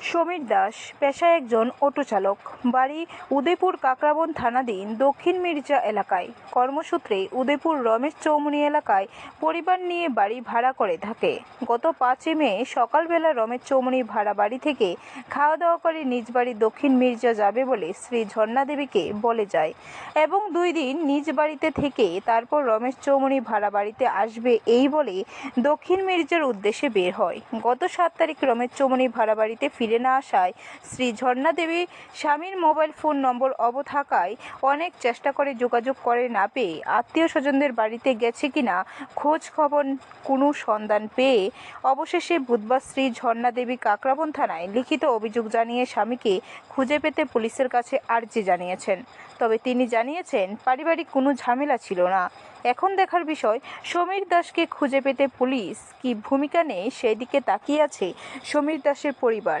সমীর দাস, পেশায় একজন অটো চালক। বাড়ি উদয়পুর কাকরাবন থানাধীন দক্ষিণ মির্জা এলাকায়। কর্মসূত্রে উদয়পুর রমেশ চৌমুনি এলাকায় পরিবার নিয়ে বাড়ি ভাড়া করে থাকে। গত পাঁচই মে সকালবেলা রমেশ চৌমুনি ভাড়া বাড়ি থেকে খাওয়া দাওয়া করে নিজ বাড়ি দক্ষিণ মির্জা যাবে বলে শ্রী ঝর্ণা দেবীকে বলে যায় এবং দুই দিন নিজ বাড়িতে থেকে তারপর রমেশ চৌমুনি ভাড়া বাড়িতে আসবে এই বলে দক্ষিণ মির্জার উদ্দেশ্যে বের হয়। গত সাত তারিখ রমেশ চৌমুনি ভাড়া বাড়িতে ফিরে না আসায় শ্রী ঝর্ণা দেবী স্বামীর মোবাইল ফোন নম্বর অব থাকায় অনেক চেষ্টা করে যোগাযোগ করে না পেয়ে আত্মীয় স্বজনদের বাড়িতে গেছে কিনা খোঁজ খবর কোনো সন্ধান পেয়ে অবশেষে বুধবার শ্রী ঝর্ণা দেবী কাকরাবন থানায় লিখিত অভিযোগ জানিয়ে স্বামীকে খুঁজে পেতে পুলিশের কাছে আর্জি জানিয়েছেন। তবে তিনি জানিয়েছেন, পারিবারিক কোনো ঝামেলা ছিল না। এখন দেখার বিষয়, সমীর দাসকে খুঁজে পেতে পুলিশ কি ভূমিকা নেয় সেই দিকে তাকিয়ে আছে সমীর দাসের পরিবার।